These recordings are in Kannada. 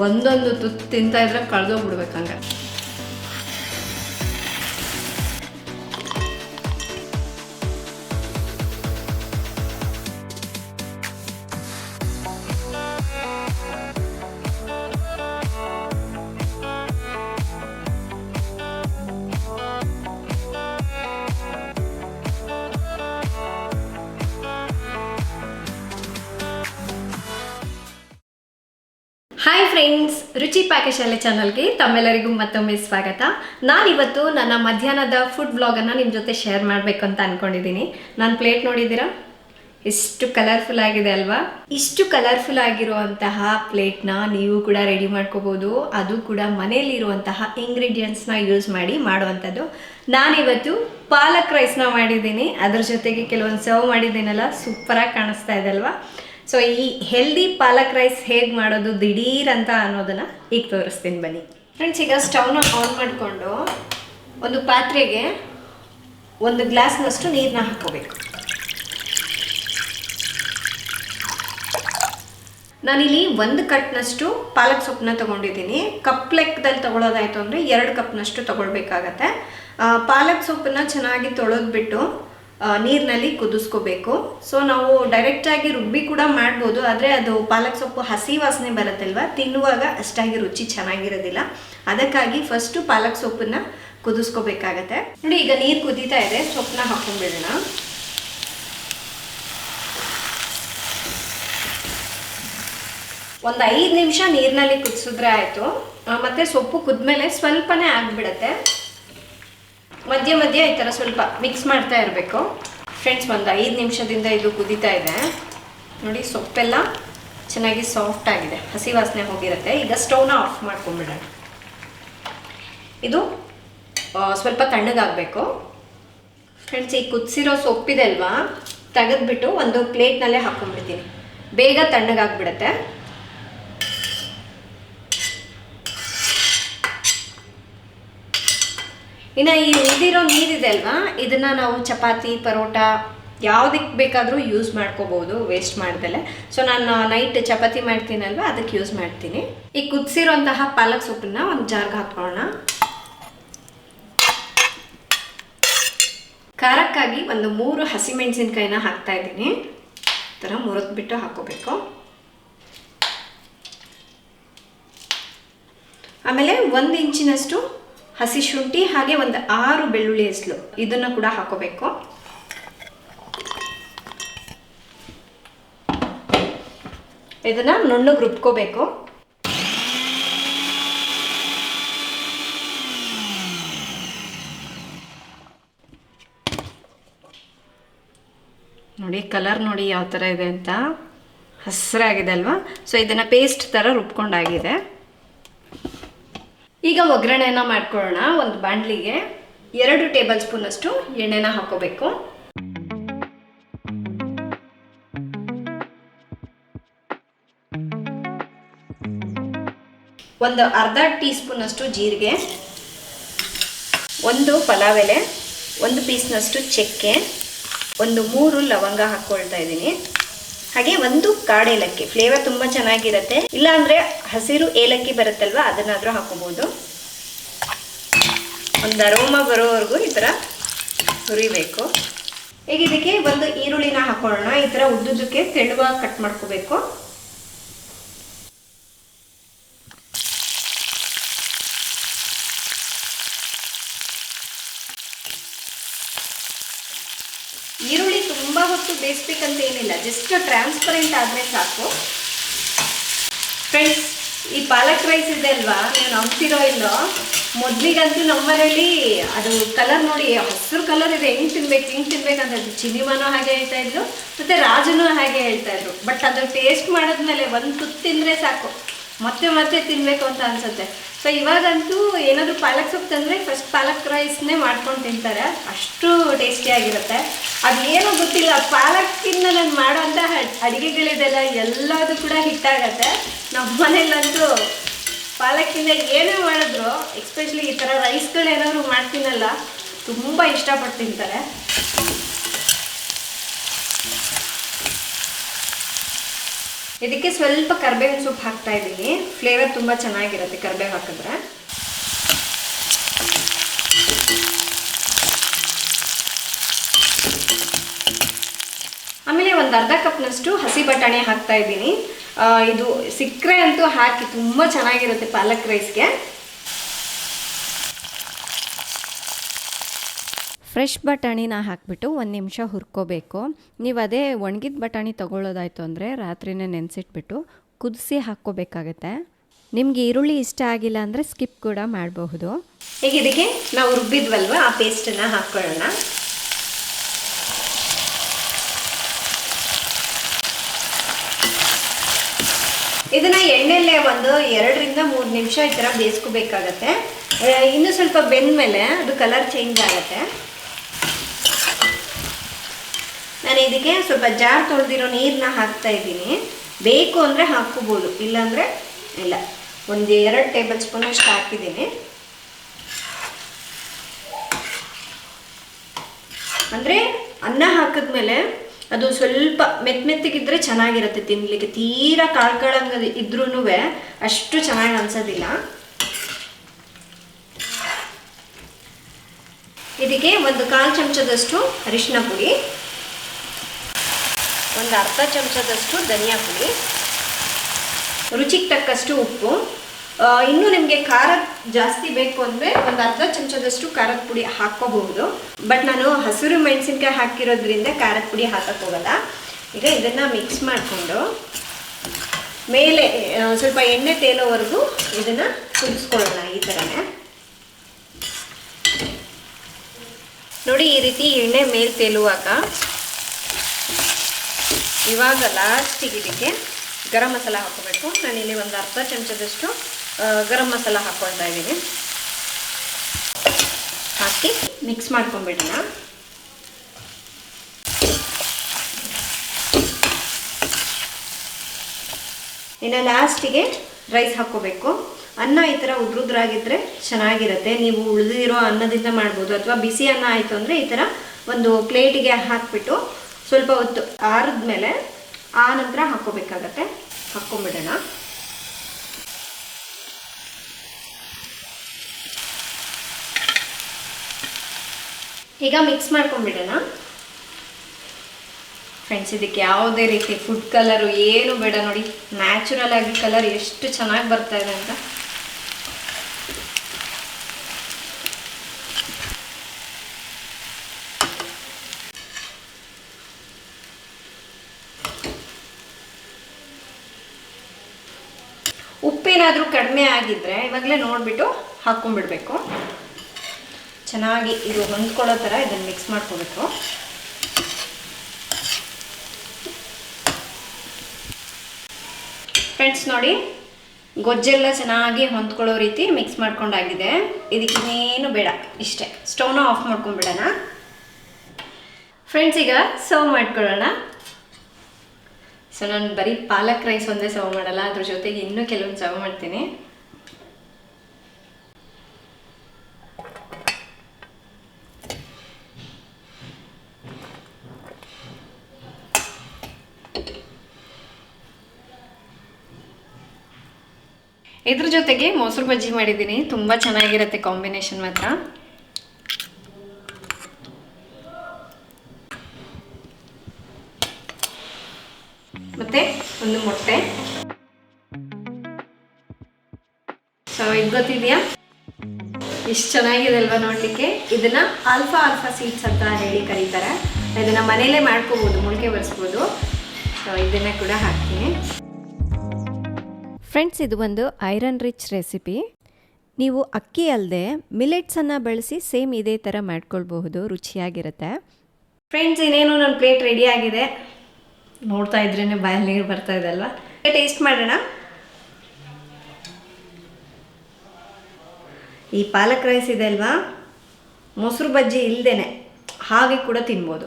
ಒಂದೊಂದು ತುತ್ತು ತಿಂತಾ ಇದ್ರೆ ಕಳೆದೋಗ್ಬಿಡ್ಬೇಕು ರುಚಿ ಪಾಕಶಾಲೆ ಚಾನಲ್ಗೆ ತಮ್ಮೆಲ್ಲರಿಗೂ ಮತ್ತೊಮ್ಮೆ ಸ್ವಾಗತ. ನಾನಿವತ್ತು ನನ್ನ ಮಧ್ಯಾಹ್ನದ ಫುಡ್ ಬ್ಲಾಗನ್ನು ನಿಮ್ಮ ಜೊತೆ ಶೇರ್ ಮಾಡಬೇಕು ಅಂತ ಅಂದ್ಕೊಂಡಿದ್ದೀನಿ ನಾನು ಪ್ಲೇಟ್ ನೋಡಿದ್ದೀರಾ? ಎಷ್ಟು ಕಲರ್ಫುಲ್ ಆಗಿದೆ ಅಲ್ವಾ? ಇಷ್ಟು ಕಲರ್ಫುಲ್ ಆಗಿರುವಂತಹ ಪ್ಲೇಟ್ನ ನೀವು ಕೂಡ ರೆಡಿ ಮಾಡ್ಕೋಬೋದು. ಅದು ಕೂಡ ಮನೆಯಲ್ಲಿರುವಂತಹ ಇಂಗ್ರೀಡಿಯೆಂಟ್ಸ್ನ ಯೂಸ್ ಮಾಡಿ ಮಾಡುವಂಥದ್ದು. ನಾನಿವತ್ತು ಪಾಲಕ್ ರೈಸ್ನ ಮಾಡಿದ್ದೀನಿ. ಅದ್ರ ಜೊತೆಗೆ ಕೆಲವೊಂದು ಸರ್ವ್ ಮಾಡಿದ್ದೀನಲ್ಲ ಸೂಪರಾಗಿ ಕಾಣಿಸ್ತಾ ಇದೆ ಅಲ್ವಾ? ಸೊ ಈ ಹೆಲ್ದಿ ಪಾಲಕ್ ರೈಸ್ ಹೇಗೆ ಮಾಡೋದು, ದಿಢೀರ್ ಅಂತ ಅನ್ನೋದನ್ನು ಈಗ ತೋರಿಸ್ತೀನಿ ಬನ್ನಿ. ಫ್ರೆಂಡ್ಸ್ ಈಗ ಸ್ಟವ್ನ ಆನ್ ಮಾಡಿಕೊಂಡು ಒಂದು ಪಾತ್ರೆಗೆ ಒಂದು ಗ್ಲಾಸ್ನಷ್ಟು ನೀರನ್ನ ಹಾಕೋಬೇಕು ನಾನಿಲ್ಲಿ ಒಂದು ಕಟ್ನಷ್ಟು ಪಾಲಕ್ ಸೊಪ್ಪನ್ನ ತೊಗೊಂಡಿದ್ದೀನಿ. ಕಪ್ ಲೆಕ್ಕದಲ್ಲಿ ತೊಗೊಳೋದಾಯ್ತು ಅಂದರೆ ಎರಡು ಕಪ್ನಷ್ಟು ತೊಗೊಳ್ಬೇಕಾಗತ್ತೆ. ಪಾಲಕ್ ಸೊಪ್ಪನ್ನ ಚೆನ್ನಾಗಿ ತೊಳೆದ್ಬಿಟ್ಟು ನೀರಿನಲ್ಲಿ ಕುದಿಸ್ಕೋಬೇಕು. ಸೊ ನಾವು ಡೈರೆಕ್ಟಾಗಿ ರುಬ್ಬಿ ಕೂಡ ಮಾಡ್ಬೋದು, ಆದರೆ ಅದು ಪಾಲಕ್ ಸೊಪ್ಪು ಹಸಿ ವಾಸನೆ ಬರುತ್ತಲ್ವ? ತಿನ್ನುವಾಗ ಅಷ್ಟಾಗಿ ರುಚಿ ಚೆನ್ನಾಗಿರೋದಿಲ್ಲ. ಅದಕ್ಕಾಗಿ ಫಸ್ಟು ಪಾಲಕ್ ಸೊಪ್ಪನ್ನ ಕುದಿಸ್ಕೋಬೇಕಾಗತ್ತೆ. ನೋಡಿ, ಈಗ ನೀರು ಕುದೀತಾ ಇದೆ, ಸೊಪ್ಪನ್ನ ಹಾಕೊಂಡ್ಬಿಡೋಣ. ಒಂದು ಐದು ನಿಮಿಷ ನೀರಿನಲ್ಲಿ ಕುದಿಸಿದ್ರೆ ಆಯಿತು. ಮತ್ತು ಸೊಪ್ಪು ಕುದ್ಮೇಲೆ ಸ್ವಲ್ಪನೇ ಆಗಿಬಿಡತ್ತೆ. ಮಧ್ಯ ಮಧ್ಯ ಈ ಥರ ಸ್ವಲ್ಪ ಮಿಕ್ಸ್ ಮಾಡ್ತಾ ಇರಬೇಕು. ಫ್ರೆಂಡ್ಸ್ ಒಂದು ಐದು ನಿಮಿಷದಿಂದ ಇದು ಕುದೀತಾ ಇದೆ. ನೋಡಿ, ಸೊಪ್ಪೆಲ್ಲ ಚೆನ್ನಾಗಿ ಸಾಫ್ಟ್ ಆಗಿದೆ. ಹಸಿ ವಾಸನೆ ಹೋಗಿರುತ್ತೆ. ಈಗ ಸ್ಟೌವ್ನ ಆಫ್ ಮಾಡ್ಕೊಂಡ್ಬಿಡೋಣ. ಇದು ಸ್ವಲ್ಪ ತಣ್ಣಗಾಗಬೇಕು. ಫ್ರೆಂಡ್ಸ್ ಈ ಕುದಿಸಿರೋ ಸೊಪ್ಪಿದೆ ಅಲ್ವಾ? ತೆಗೆದ್ಬಿಟ್ಟು ಒಂದು ಪ್ಲೇಟ್ನಲ್ಲೇ ಹಾಕ್ಕೊಂಡ್ಬಿಡ್ತೀನಿ ಬೇಗ ತಣ್ಣಗಾಗ್ಬಿಡತ್ತೆ. ಇನ್ನು ಈ ಉಳಿದಿರೋ ನೀರಿದೆ ಅಲ್ವಾ? ಇದನ್ನು ನಾವು ಚಪಾತಿ, ಪರೋಟ ಯಾವುದಕ್ಕೆ ಬೇಕಾದರೂ ಯೂಸ್ ಮಾಡ್ಕೋಬೋದು ವೇಸ್ಟ್ ಮಾಡ್ದಲೆ. ಸೊ ನಾನು ನೈಟ್ ಚಪಾತಿ ಮಾಡ್ತೀನಲ್ವ? ಅದಕ್ಕೆ ಯೂಸ್ ಮಾಡ್ತೀನಿ. ಈ ಕುದಿಸಿರೋಂತಹ ಪಾಲಕ್ ಸೊಪ್ಪನ್ನ ಒಂದು ಜಾರ್ಗೆ ಹಾಕೋಣ ಖಾರಕ್ಕಾಗಿ ಒಂದು ಮೂರು ಹಸಿಮೆಣಸಿನ್ಕಾಯಿನ ಹಾಕ್ತಾ ಇದ್ದೀನಿ. ಈ ಥರ ಮುರಿದ್ಬಿಟ್ಟು ಹಾಕೋಬೇಕು ಆಮೇಲೆ ಒಂದು ಇಂಚಿನಷ್ಟು ಹಸಿ ಶುಂಠಿ ಹಾಗೆ ಒಂದು ಆರು ಬೆಳ್ಳುಳ್ಳಿ ಹೆಸಲು. ಇದನ್ನು ಕೂಡ ಹಾಕೋಬೇಕು. ಇದನ್ನ ನುಣ್ಣಗೆ ರುಬ್ಕೋಬೇಕು. ನೋಡಿ ಕಲರ್ ನೋಡಿ ಯಾವ ಥರ ಇದೆ ಅಂತ. ಹಸಿರಾಗಿದೆ ಅಲ್ವಾ? ಸೊ ಇದನ್ನು ಪೇಸ್ಟ್ ಥರ ರುಬ್ಕೊಂಡಾಗಿದೆ. ಈಗ ಒಗ್ಗರಣೆನ ಮಾಡ್ಕೊಳ್ಳೋಣ, ಒಂದು ಬಾಣಲಿಗೆ ಎರಡು ಟೇಬಲ್ ಸ್ಪೂನ್ ಅಷ್ಟು ಎಣ್ಣೆನ ಹಾಕೋಬೇಕು. ಒಂದು ಅರ್ಧ ಟೀ ಸ್ಪೂನ್ ಅಷ್ಟು ಜೀರಿಗೆ, ಒಂದು ಪಲಾವ್ ಎಲೆ ಒಂದು ಪೀಸ್ನಷ್ಟು ಚಕ್ಕೆ, ಒಂದು ಮೂರು ಲವಂಗ ಹಾಕ್ಕೊಳ್ತಾ ಇದ್ದೀನಿ. ಹಾಗೆ ಒಂದು ಕಾಡು ಏಲಕ್ಕಿ. ಫ್ಲೇವರ್ ತುಂಬಾ ಚೆನ್ನಾಗಿರುತ್ತೆ. ಇಲ್ಲಾಂದ್ರೆ ಹಸಿರು ಏಲಕ್ಕಿ ಬರುತ್ತಲ್ವಾ, ಅದನ್ನಾದರೂ ಹಾಕೋಬೋದು. ಒಂದು ಅರೋಮ ಬರೋವರೆಗೂ ಈ ತರ ಹುರಿಬೇಕು. ಈಗ ಇದಕ್ಕೆ ಒಂದು ಈರುಳ್ಳಿನ ಹಾಕೊಳ್ಳೋಣ ಈ ಥರ ಉದ್ದುದಕ್ಕೆ ತೆಳುವಾಗಿ ಕಟ್ ಮಾಡ್ಕೋಬೇಕು. ಈರುಳ್ಳಿ ತುಂಬ ಹೊತ್ತು ಬೇಯಿಸ್ಬೇಕಂತ ಏನಿಲ್ಲ ಜಸ್ಟ್ ಟ್ರಾನ್ಸ್ಪರೆಂಟ್ ಆದರೆ ಸಾಕು. ಫ್ರೆಂಡ್ಸ್ ಈ ಪಾಲಕ್ ರೈಸ್ ಇದೆ ಅಲ್ವಾ? ನೀವು ನಂಬ್ತಿರೋ ಇಲ್ಲೋ? ಮೊದಲಿಗಂತೂ ನಮ್ಮನೇಲಿ ಅದು ಕಲರ್ ನೋಡಿ, ಹಸಿರು ಕಲರ್ ಇದೆ. ಹೆಂಗೆ ತಿನ್ಬೇಕು ಹೆಂಗೆ ತಿನ್ಬೇಕು ಅಂತ ಇದ್ರು ಚಿನಿಮಾನು ಹಾಗೆ ಹೇಳ್ತಾ ಇದ್ರು, ಮತ್ತು ರಾಜನೂ ಹಾಗೆ ಹೇಳ್ತಾ ಇದ್ರು. ಬಟ್ ಅದು ಟೇಸ್ಟ್ ಮಾಡಿದ್ಮೇಲೆ ಒಂದು ತುತ್ತು ತಿಂದರೆ ಸಾಕು. ಮತ್ತೆ ಮತ್ತೆ ತಿನ್ನಬೇಕು ಅಂತ ಅನ್ಸುತ್ತೆ. ಸೊ ಇವಾಗಂತೂ ಏನಾದರೂ ಪಾಲಕ್ ಸೊಪ್ಪು ತಂದರೆ ಫಸ್ಟ್ ಪಾಲಕ್ ರೈಸ್ನೇ ಮಾಡ್ಕೊಂಡು ತಿಂತಾರೆ. ಅಷ್ಟು ಟೇಸ್ಟಿಯಾಗಿರುತ್ತೆ ಅದೇನೋ ಗೊತ್ತಿಲ್ಲ ಪಾಲಕ್ಕಿಂದ ನಾನು ಮಾಡೋಂಥ ಅಡುಗೆಗಳಿದೆಲ್ಲ ಎಲ್ಲದೂ ಕೂಡ ಹಿಟ್ಟಾಗತ್ತೆ ನಮ್ಮ ಮನೇಲಂತೂ ಪಾಲಕ್ಕಿಂದ ಏನೇ ಮಾಡಿದ್ರು ಎಕ್ಸ್ಪೆಷಲಿ ಈ ಥರ ರೈಸ್ಗಳೇನಾದ್ರು ಮಾಡ್ತೀನಲ್ಲ, ತುಂಬ ಇಷ್ಟಪಟ್ಟು ತಿಂತಾರೆ. ಇದಕ್ಕೆ ಸ್ವಲ್ಪ ಕರ್ಬೇವಿನ ಸೊಪ್ಪು ಹಾಕ್ತಾ ಇದ್ದೀನಿ ಫ್ಲೇವರ್ ತುಂಬ ಚೆನ್ನಾಗಿರುತ್ತೆ ಕರ್ಬೇವು ಹಾಕಿದ್ರೆ. ಆಮೇಲೆ ಒಂದು ಅರ್ಧ ಕಪ್ನಷ್ಟು ಹಸಿ ಬಟಾಣಿ ಹಾಕ್ತಾ ಇದ್ದೀನಿ ಇದು ಸಿಕ್ಕರೆ ಅಂತೂ ಹಾಕಿ ತುಂಬ ಚೆನ್ನಾಗಿರುತ್ತೆ ಪಾಲಕ್ ರೈಸ್ಗೆ ಫ್ರೆಶ್ ಬಟಾಣಿನ ಹಾಕಿಬಿಟ್ಟು ಒಂದು ನಿಮಿಷ ಹುರ್ಕೋಬೇಕು. ನೀವು ಅದೇ ಒಣಗಿದ ಬಟಾಣಿ ತೊಗೊಳ್ಳೋದಾಯಿತು ಅಂದರೆ ರಾತ್ರಿನೇ ನೆನೆಸಿಟ್ಬಿಟ್ಟು ಕುದಿಸಿ ಹಾಕ್ಕೋಬೇಕಾಗತ್ತೆ. ನಿಮಗೆ ಈರುಳ್ಳಿ ಇಷ್ಟ ಆಗಿಲ್ಲ ಅಂದರೆ ಸ್ಕಿಪ್ ಕೂಡ ಮಾಡಬಹುದು. ಈಗ ಇದಕ್ಕೆ ನಾವು ರುಬ್ಬಿದ್ವಲ್ವ? ಆ ಪೇಸ್ಟನ್ನು ಹಾಕ್ಕೊಳ್ಳೋಣ ಇದನ್ನ ಎಣ್ಣೆಲೆ ಒಂದು ಎರಡರಿಂದ ಮೂರು ನಿಮಿಷ ಈ ಥರ ಬೇಯಿಸ್ಕೋಬೇಕಾಗತ್ತೆ. ಇನ್ನೂ ಸ್ವಲ್ಪ ಬೆಂದ ಮೇಲೆ ಅದು ಕಲರ್ ಚೇಂಜ್ ಆಗುತ್ತೆ. ನಾನು ಇದಕ್ಕೆ ಸ್ವಲ್ಪ ಜಾರ್ ತೊಳೆದಿರೋ ನೀರನ್ನ ಹಾಕ್ತಾ ಇದ್ದೀನಿ. ಬೇಕು ಅಂದರೆ ಹಾಕ್ಕೋಬೋದು, ಇಲ್ಲಾಂದರೆ ಇಲ್ಲ. ಒಂದು ಎರಡು ಟೇಬಲ್ ಸ್ಪೂನ್ ಅಷ್ಟು ಹಾಕಿದ್ದೀನಿ. ಅಂದರೆ ಅನ್ನ ಹಾಕಿದ್ಮೇಲೆ ಅದು ಸ್ವಲ್ಪ ಮೆತ್ತ ಮೆತ್ತಗಿದ್ರೆ ಚೆನ್ನಾಗಿರುತ್ತೆ ತಿನ್ಲಿಕ್ಕೆ. ತೀರಾ ಕಾಳ್ಕೊಳಂಗ ಇದ್ರೂ ಅಷ್ಟು ಚೆನ್ನಾಗಿ ಅನ್ಸೋದಿಲ್ಲ. ಇದಕ್ಕೆ ಒಂದು ಕಾಲು ಚಮಚದಷ್ಟು ಅರಿಶಿನ ಪುಡಿ. ಒಂದು ಅರ್ಧ ಚಮಚದಷ್ಟು ಧನಿಯಾ ಪುಡಿ, ರುಚಿಗೆ ತಕ್ಕಷ್ಟು ಉಪ್ಪು. ಇನ್ನೂ ನಿಮಗೆ ಖಾರ ಜಾಸ್ತಿ ಬೇಕು ಅಂದರೆ ಒಂದು ಅರ್ಧ ಚಮಚದಷ್ಟು ಖಾರದ ಪುಡಿ ಹಾಕ್ಕೋಬಹುದು. ಬಟ್ ನಾನು ಹಸಿರು ಮೆಣಸಿನ್ಕಾಯಿ ಹಾಕಿರೋದ್ರಿಂದ ಖಾರದ ಪುಡಿ ಹಾಕೋಕ್ಕೋಗಲ್ಲ ಈಗ ಇದನ್ನು ಮಿಕ್ಸ್ ಮಾಡಿಕೊಂಡು ಮೇಲೆ ಸ್ವಲ್ಪ ಎಣ್ಣೆ ತೇಲೋವರೆಗೂ ಇದನ್ನು ಕುದಿಸ್ಕೊಳ್ಳೋಣ ಈ ಥರನೇ ನೋಡಿ ಈ ರೀತಿ ಎಣ್ಣೆ ಮೇಲೆ ತೇಲುವಾಗ ಇವಾಗ ಲಾಸ್ಟಿಗೆ ಇದಕ್ಕೆ ಗರಂ ಮಸಾಲ ಹಾಕೋಬೇಕು. ಇಲ್ಲಿ ಒಂದು ಅರ್ಧ ಚಮಚದಷ್ಟು ಗರಂ ಮಸಾಲ ಹಾಕ್ಕೊಳ್ತಾ ಇದ್ದೀನಿ. ಹಾಕಿ ಮಿಕ್ಸ್ ಮಾಡ್ಕೊಂಬಿಡೋಣ. ಇನ್ನು ಲಾಸ್ಟಿಗೆ ರೈಸ್ ಹಾಕ್ಕೋಬೇಕು. ಅನ್ನ ಈ ಥರ ಉದ್ರುದ್ರಾಗಿದ್ದರೆ ಚೆನ್ನಾಗಿರುತ್ತೆ. ನೀವು ಉಳಿದಿರೋ ಅನ್ನದಿಂದ ಮಾಡ್ಬೋದು. ಅಥವಾ ಬಿಸಿ ಅನ್ನ ಆಯಿತು ಅಂದರೆ ಈ ಥರ ಒಂದು ಪ್ಲೇಟಿಗೆ ಹಾಕ್ಬಿಟ್ಟು ಸ್ವಲ್ಪ ಹೊತ್ತು ಆರಿದ್ಮೇಲೆ ಆ ನಂತರ ಹಾಕ್ಕೋಬೇಕಾಗತ್ತೆ. ಹಾಕ್ಕೊಂಬಿಡೋಣ. ಈಗ ಮಿಕ್ಸ್ ಮಾಡ್ಕೊಂಬಿಡೋಣ. ಫ್ರೆಂಡ್ಸ್ ಇದಕ್ಕೆ ಯಾವುದೇ ರೀತಿ ಫುಡ್ ಕಲರು ಏನು ಬೇಡ ನೋಡಿ. ನ್ಯಾಚುರಲ್ ಆಗಿ ಕಲರ್ ಎಷ್ಟು ಚೆನ್ನಾಗಿ ಬರ್ತಾ ಇದೆ ಅಂತ. ಉಪ್ಪೇನಾದರೂ ಕಡಿಮೆ ಆಗಿದ್ದರೆ ಇವಾಗಲೇ ನೋಡಿಬಿಟ್ಟು ಹಾಕ್ಕೊಂಡ್ಬಿಡ್ಬೇಕು. ಚೆನ್ನಾಗಿ ಇದು ಹೊಂದ್ಕೊಳ್ಳೋ ಥರ ಇದನ್ನು ಮಿಕ್ಸ್ ಮಾಡ್ಕೋಬೇಕು. ಫ್ರೆಂಡ್ಸ್ ನೋಡಿ, ಗೊಜ್ಜೆಲ್ಲ ಚೆನ್ನಾಗಿ ಹೊಂದ್ಕೊಳ್ಳೋ ರೀತಿ ಮಿಕ್ಸ್ ಮಾಡ್ಕೊಂಡಾಗಿದೆ. ಇದಕ್ಕೆ ಇನ್ನೇನು ಬೇಡ, ಇಷ್ಟೇ. ಸ್ಟವ್ನ ಆಫ್ ಮಾಡ್ಕೊಂಡ್ಬಿಡೋಣ. ಫ್ರೆಂಡ್ಸ್ ಈಗ ಸರ್ವ್ ಮಾಡ್ಕೊಳ್ಳೋಣ. ಸೊ ನಾನು ಬರೀ ಪಾಲಕ್ ರೈಸ್ ಒಂದೇ ಸರ್ವ್ ಮಾಡಲ್ಲ, ಅದ್ರ ಜೊತೆಗೆ ಇನ್ನೂ ಕೆಲವೊಂದು ಸರ್ವ್ ಮಾಡ್ತೀನಿ. ಇದ್ರ ಜೊತೆಗೆ ಮೊಸರು ಬಜ್ಜಿ ಮಾಡಿದ್ದೀನಿ. ತುಂಬ ಚೆನ್ನಾಗಿರುತ್ತೆ ಕಾಂಬಿನೇಷನ್ ಮಾತ್ರ. ಮತ್ತೆ ಒಂದು ಮೊಟ್ಟೆ. ಸೊ ಇದು ಗೊತ್ತಿದೆಯಾ? ಇಷ್ಟು ಚೆನ್ನಾಗಿದೆ ಅಲ್ವಾ ನೋಡ್ಲಿಕ್ಕೆ? ಇದನ್ನ ಆಲ್ಫಾ ಆಲ್ಫಾ ಸೀಡ್ಸ್ ಅಂತ ಹೇಳಿ ಕರೀತಾರೆ. ಇದನ್ನ ಮನೇಲೆ ಮಾಡ್ಕೋಬೋದು ಮೊಳಕೆ ಬರ್ಸ್ಬೋದು ಸೊ ಇದನ್ನ ಕೂಡ ಹಾಕ್ತೀನಿ. ಫ್ರೆಂಡ್ಸ್ ಇದು ಒಂದು ಐರನ್ ರಿಚ್ ರೆಸಿಪಿ ನೀವು ಅಕ್ಕಿ ಅಲ್ಲದೆ ಮಿಲೆಟ್ಸನ್ನು ಬಳಸಿ ಸೇಮ್ ಇದೇ ಥರ ಮಾಡ್ಕೊಳ್ಬಹುದು ರುಚಿಯಾಗಿರುತ್ತೆ. ಫ್ರೆಂಡ್ಸ್ ಇನ್ನೇನು ನನ್ನ ಪ್ಲೇಟ್ ರೆಡಿ ಆಗಿದೆ? ನೋಡ್ತಾ ಇದ್ರೇ ಬಾಯಲ್ಲಿ ನೀರು ಬರ್ತಾ ಇದೆ ಅಲ್ವಾ? ಟೇಸ್ಟ್ ಮಾಡೋಣ. ಈ ಪಾಲಕ್ ರೈಸ್ ಇದೆ ಅಲ್ವಾ? ಮೊಸರು ಬಜ್ಜಿ ಇಲ್ಲದೇನೆ ಹಾಗೆ ಕೂಡ ತಿನ್ಬೋದು.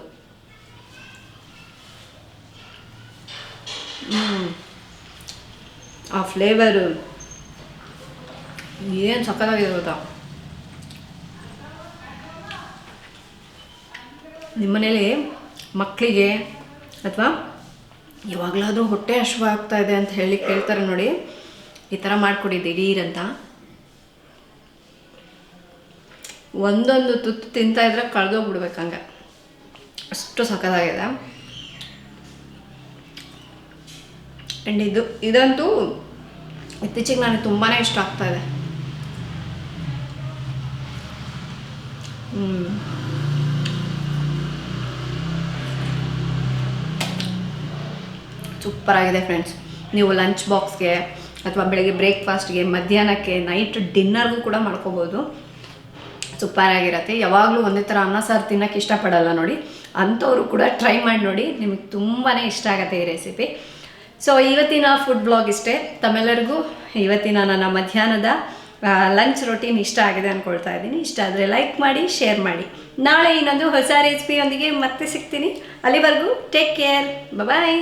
ಆ ಫ್ಲೇವರು ಏನು ಸಕ್ಕತ್ತಾಗಿದೆ ಗೊತ್ತಾ? ನಿಮ್ಮನೇಲಿ ಮಕ್ಕಳಿಗೆ ಅಥವಾ ಯಾವಾಗಲಾದರೂ ಹೊಟ್ಟೆ ಹಶ್ವ ಆಗ್ತಾ ಇದೆ ಅಂತ ಹೇಳಿ ಕೇಳ್ತಾರೆ ನೋಡಿ. ಈ ಥರ ಮಾಡಿಕೊಡಿ ದಿಢೀರ್ ಅಂತ. ಒಂದೊಂದು ತುತ್ತು ತಿಂತಾ ಇದ್ರೆ ಕಳೆದೋಗ್ಬಿಡ್ಬೇಕಂಗೆ ಅಷ್ಟು ಸಖತ್ತಾಗಿದೆ. ಆ್ಯಂಡ್ ಇದು, ಇದಂತೂ ಇತ್ತೀಚೆಗೆ ನನಗೆ ತುಂಬಾ ಇಷ್ಟ ಆಗ್ತಾ ಇದೆ. ಹ್ಞೂ ಸೂಪರ್ ಆಗಿದೆ ಫ್ರೆಂಡ್ಸ್ ನೀವು ಲಂಚ್ ಬಾಕ್ಸ್ಗೆ ಅಥವಾ ಬೆಳಗ್ಗೆ ಬ್ರೇಕ್ಫಾಸ್ಟ್ಗೆ ಮಧ್ಯಾಹ್ನಕ್ಕೆ ನೈಟ್ ಡಿನ್ನರ್ಗೂ ಕೂಡ ಮಾಡ್ಕೋಬೋದು. ಸೂಪರ್ ಆಗಿರತ್ತೆ. ಯಾವಾಗಲೂ ಒಂದೇ ಥರ ಅನ್ನ, ಸಾರು ತಿನ್ನೋಕ್ಕೆ ಇಷ್ಟಪಡಲ್ಲ ನೋಡಿ. ಅಂಥವರು ಕೂಡ ಟ್ರೈ ಮಾಡಿ ನೋಡಿ. ನಿಮಗೆ ತುಂಬಾ ಇಷ್ಟ ಆಗುತ್ತೆ ಈ ರೆಸಿಪಿ ಸೊ ಇವತ್ತಿನ ಫುಡ್ ಬ್ಲಾಗ್ ಇಷ್ಟೇ. ತಮ್ಮೆಲ್ಲರಿಗೂ ಇವತ್ತಿನ ನನ್ನ ಮಧ್ಯಾಹ್ನದ ಲಂಚ್ ರೊಟೀನ್ ಇಷ್ಟ ಆಗಿದೆ ಅಂದ್ಕೊಳ್ತಾ ಇದ್ದೀನಿ. ಇಷ್ಟ ಆದರೆ ಲೈಕ್ ಮಾಡಿ ಶೇರ್ ಮಾಡಿ. ನಾಳೆ ಇನ್ನೊಂದು ಹೊಸ ರೆಸಿಪಿಯೊಂದಿಗೆ ಮತ್ತೆ ಸಿಗ್ತೀನಿ. ಅಲ್ಲಿವರೆಗೂ ಟೇಕ್ ಕೇರ್ ಬಾಯ್